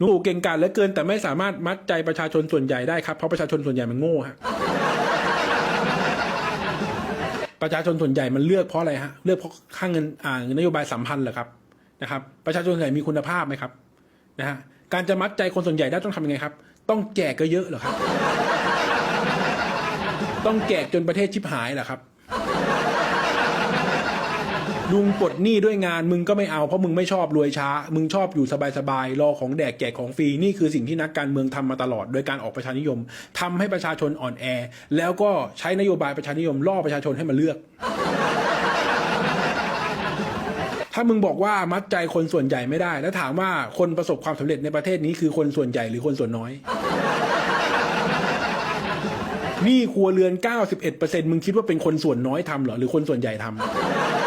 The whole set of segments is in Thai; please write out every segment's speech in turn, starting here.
ลุงตู่เก่งกาจเหลือเกิน แต่ไม่สามารถมัดใจประชาชนส่วนใหญ่ได้ครับ เพราะประชาชนส่วนใหญ่มันโง่ฮะประชาชนส่วนใหญ่มันเลือกเพราะอะไรฮะเลือกเพราะค่างเงินอ่านโยบายสัมพันธ์เหรอครับนะครับ ประชาชนส่วนใหญ่มีคุณภาพไหมครับนะฮะการจะมัดใจคนส่วนใหญ่ได้ต้องทำยังไงครับ ต้องแจกก็เยอะเหรอครับ ต้องแจกจนประเทศชิบหายเหรอครับ ลุงปลดหนี้ด้วยงานมึงก็ไม่เอาเพราะมึงไม่ชอบรวยช้า มึงชอบอยู่สบายๆรอของแดกแจกของฟรีนี่คือสิ่งที่นักการเมืองทำมาตลอด โดยการออกประชานิยมทำให้ประชาชนอ่อนแอ แล้วก็ใช้นโยบายประชานิยมล่อประชาชนให้มาเลือก ถ้ามึงบอกว่ามัดใจคนส่วนใหญ่ไม่ได้ แล้วถามว่าคนประสบความสำเร็จในประเทศนี้คือคนส่วนใหญ่หรือคนส่วนน้อยนี่ครัวเรือน 91%มึงคิดว่าเป็นคนส่วนน้อยทำเหรอ หรือคนส่วนใหญ่ทำ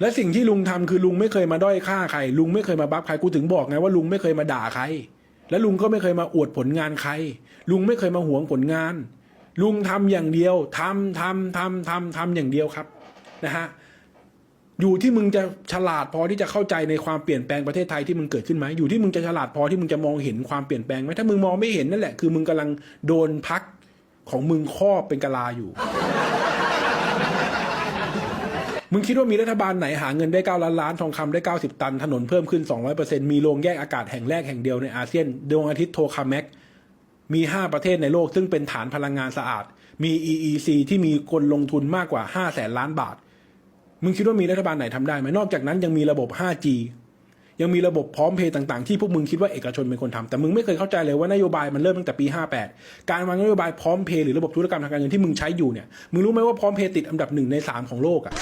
และสิ่งที่ลุงทำคือลุงไม่เคยมาด้อยค่าใคร ลุงไม่เคยมาบัฟใครกูถึงบอกไงว่าลุงไม่เคยมาด่าใคร และลุงก็ไม่เคยมาอวดผลงานใคร ลุงไม่เคยมาหวงผลงาน ลุงทำอย่างเดียวทำทำทำทำทำอย่างเดียวครับนะฮะอยู่ที่มึงจะฉลาดพอที่จะเข้าใจในความเปลี่ยนแปลงประเทศไทยที่มึงเกิดขึ้นไหมอยู่ที่มึงจะฉลาดพอที่มึงจะมองเห็นความเปลี่ยนแปลงไหมถ้ามึงมองไม่เห็นนั่นแหละคือมึงกำลังโดนพักของมึงครอบเป็นกะลาอยู่ มึงคิดว่ามีรัฐบาลไหนหาเงินได้9ล้านล้านทองคำได้ 90 ตัน ถนนเพิ่มขึ้น 200%มีโรงแยกอากาศแห่งแรกแห่งเดียวในอาเซียนดวงอาทิตย์โทคาแมกมี 5 ประเทศในโลกซึ่งเป็นฐานพลังงานสะอาด มี EEC ที่มีคนลงทุนมากกว่า5แสนล้านบาท มึงคิดว่ามีรัฐบาลไหนทำได้ไหมนอกจากนั้นยังมีระบบ 5G ยังมีระบบพร้อมเพย์ต่างๆ ที่พวกมึงคิดว่าเอกชนเป็นคนทำแต่มึงไม่เคยเข้าใจเลยว่านโยบายมันเริ่มตั้งแต่ปี 58 การวางนโยบายพร้อมเพย์หรือระบบธุรกรรมทางการเงินที่มึงใช้อยู่เนี่ย มึงรู้ไหมว่าพร้อมเพย์ติดอันดับหนึ่งในสามของโลกอะ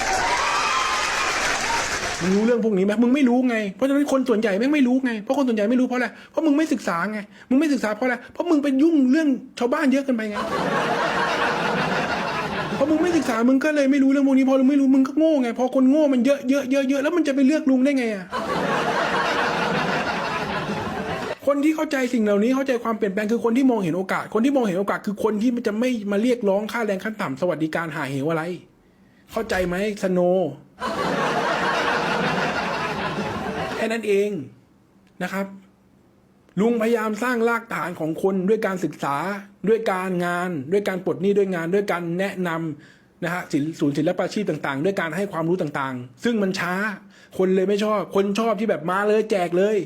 มึงรู้เรื่องพวกนี้ไหมมึงไม่รู้ไง เพราะฉะนั้นคนส่วนใหญ่แม่งไม่รู้ไง เพราะคนส่วนใหญ่ไม่รู้เพราะอะไร เพราะมึงไม่ศึกษาไง มึงไม่ศึกษาเพราะอะไร เพราะมึงไปยุ่งเรื่องชาวบ้านเยอะเกันไปไง เพราะมึงไม่ศึกษา มึงก็เลยไม่รู้เรื่องพวกนี้พอมึงไม่รู้ มึงก็โง่ไง พอคนโง่มันเยอะเยอะเยอะเยอะแล้วมันจะไปเลือกลุงได้ไงอะคนที่เข้าใจสิ่งเหล่านี้เข้าใจความเปลี่ยนแปลงคือคนที่มองเห็นโอกาส คนที่มองเห็นโอกาสคือคนที่มันจะไม่มาเรียกร้องค่าแรงขั้นต่ำสวัสดิการหาเหวอะไร เข้าใจไหมสโน ค่นั้นเองนะครับ ลุงพยายามสร้างรากฐานของคนด้วยการศึกษาด้วยการงาน ด้วยการปลดหนี้ด้วยงาน ด้วยการแนะนำนะฮะศูนย์ศิลปาชีพต่างๆ ด้วยการให้ความรู้ต่างๆ ซึ่งมันช้าคนเลยไม่ชอบ คนชอบที่แบบมาเลยแจกเลย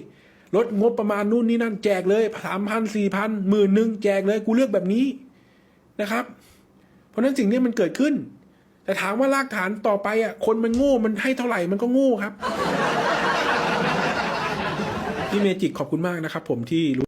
ลดงบประมาณนู่นนี่นั่นแจกเลยสามพันสี่พันหมื่นหนึ่งแจกเลยกูเลือกแบบนี้นะครับ เพราะฉะนั้นสิ่งนี้มันเกิดขึ้น แต่ถามว่ารากฐานต่อไปอะคนมันโง่มันให้เท่าไหร่มันก็โง่ครับ พี่เมจิกขอบคุณมากนะครับผมที่รู้